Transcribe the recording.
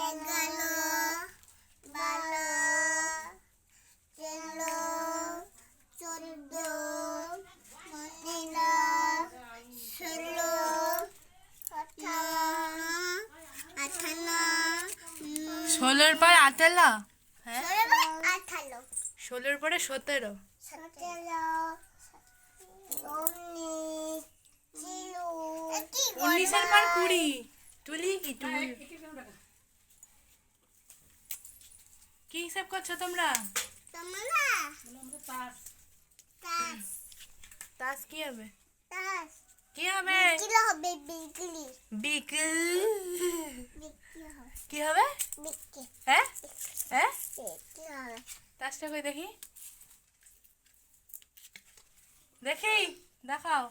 এগারো বারো তেরো চোদ্দ পনেরো ষোলো আঠানো ষোলোর পর হ্যাঁ? আঠালো ষোলোর পরে সতেরো? সতেরো উনিশ উনিশের পর কুড়ি। তুলি কি তুলি? হিসাব করছ তোমরা? তোমরা? তাস। তাস। কি হবে? তাস। কি হবে? বিক্রি হবে বিকেল কি হবে? হ্যাঁ? হ্যাঁ? তাসটা কই দেখি? দেখি দেখাও।